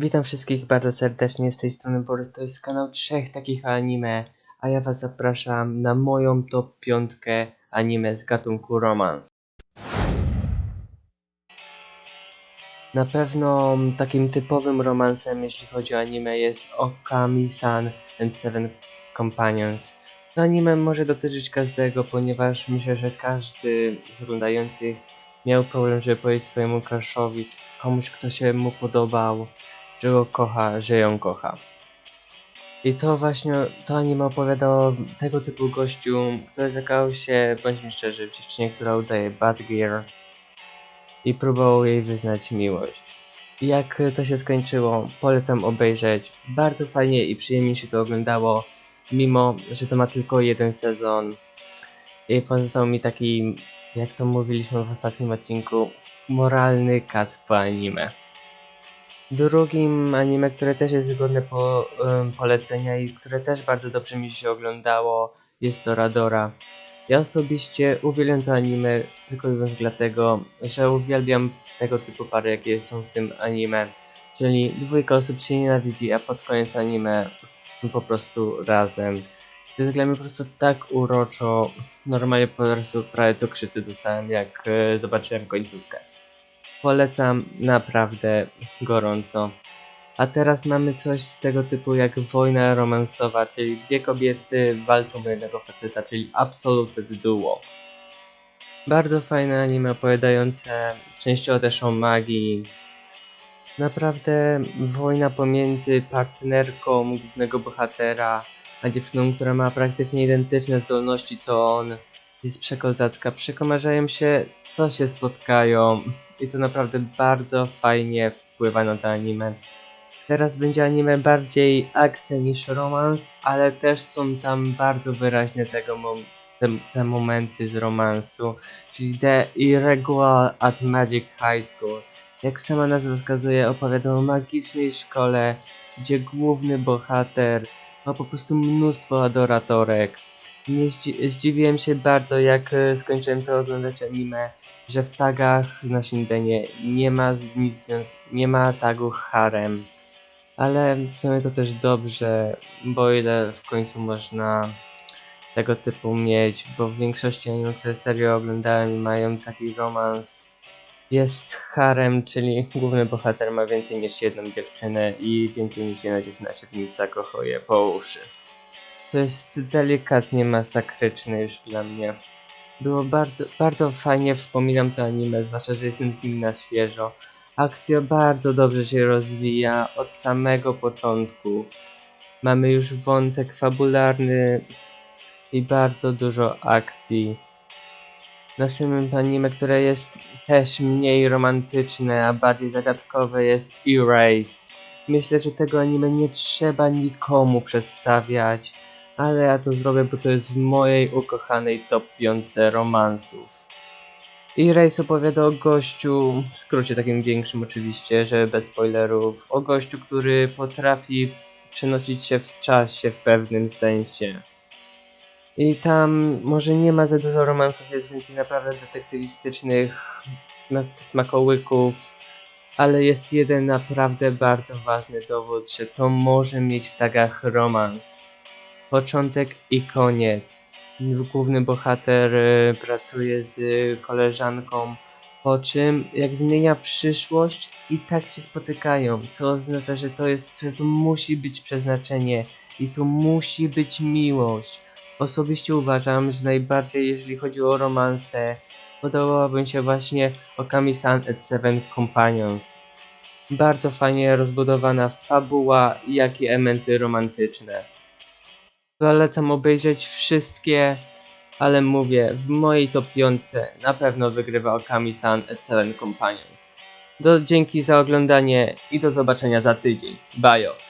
Witam wszystkich bardzo serdecznie z tej strony Borys, to jest kanał trzech takich anime, a ja was zapraszam na moją top piątkę anime z gatunku romance. Na pewno takim typowym romansem, jeśli chodzi o anime, jest Okami-san and Seven Companions. To anime może dotyczyć każdego, ponieważ myślę, że każdy z oglądających miał problem, żeby powiedzieć swojemu crushowi, komuś, kto się mu podobał, że go kocha, że ją kocha. I to właśnie, to anime opowiada o tego typu gościu, który zakał się, bądźmy szczerzy, w dziewczynie, która udaje bad gear i próbował jej wyznać miłość. I jak to się skończyło, polecam obejrzeć. Bardzo fajnie i przyjemnie się to oglądało, mimo że to ma tylko jeden sezon. I pozostał mi taki, jak to mówiliśmy w ostatnim odcinku, moralny kac po anime. Drugim anime, które też jest godne po, polecenia i które też bardzo dobrze mi się oglądało, jest Toradora. Ja osobiście uwielbiam to anime tylko i wyłącznie dlatego, że uwielbiam tego typu pary, jakie są w tym anime. Czyli dwójka osób się nienawidzi, a pod koniec anime po prostu razem. To jest dla mnie po prostu tak uroczo. Normalnie po prostu prawie to krzycy dostałem, jak e, zobaczyłem końcówkę. Polecam naprawdę gorąco. A teraz mamy coś z tego typu jak wojna romansowa, czyli dwie kobiety walczą o jednego faceta, czyli Absolute Duo. Bardzo fajne anime opowiadające częściowo też o magii. Naprawdę wojna pomiędzy partnerką głównego bohatera, a dziewczyną, która ma praktycznie identyczne zdolności co on. Jest przekozacka, przekomarzają się, co się spotkają i to naprawdę bardzo fajnie wpływa na to anime. Teraz będzie anime bardziej akcja niż romans, ale też są tam bardzo wyraźne tego mom- te, te momenty z romansu, czyli The Irregular at Magic High School. Jak sama nazwa wskazuje, opowiada o magicznej szkole, gdzie główny bohater ma po prostu mnóstwo adoratorek. Nie zdzi- zdziwiłem się bardzo, jak e, skończyłem to oglądać anime, że w tagach na Shindenie nie ma nic, nie ma tagu harem. Ale w sumie to też dobrze, bo ile w końcu można tego typu mieć, bo w większości anime, które serio oglądałem mają taki romans. Jest harem, czyli główny bohater ma więcej niż jedną dziewczynę i więcej niż jedna dziewczyna się w nim zakochuje po uszy. To jest delikatnie masakryczne już dla mnie. Było bardzo, bardzo fajnie wspominam to anime, zwłaszcza, że jestem z nim na świeżo. Akcja bardzo dobrze się rozwija od samego początku. Mamy już wątek fabularny i bardzo dużo akcji. Następnym anime, które jest też mniej romantyczne, a bardziej zagadkowe jest Erased. Myślę, że tego anime nie trzeba nikomu przedstawiać, ale ja to zrobię, bo to jest w mojej ukochanej top 5 romansów. Erased opowiada o gościu, w skrócie takim większym oczywiście, że bez spoilerów, o gościu, który potrafi przenosić się w czasie w pewnym sensie. I tam może nie ma za dużo romansów, jest więcej naprawdę detektywistycznych sma- smakołyków, ale jest jeden naprawdę bardzo ważny dowód, że to może mieć w tagach romans. Początek i koniec. Główny bohater y, pracuje z y, koleżanką, po czym jak zmienia przyszłość i tak się spotykają, co oznacza, że to jest, że to musi być przeznaczenie i tu musi być miłość. Osobiście uważam, że najbardziej jeżeli chodzi o romanse, podobałaby mi się właśnie Okami-san and Seven Companions. Bardzo fajnie rozbudowana fabuła, jak i elementy romantyczne. Polecam obejrzeć wszystkie, ale mówię, w mojej top 5 na pewno wygrywa Okami-san Seven Companions. Do, dzięki za oglądanie i do zobaczenia za tydzień. Bajo!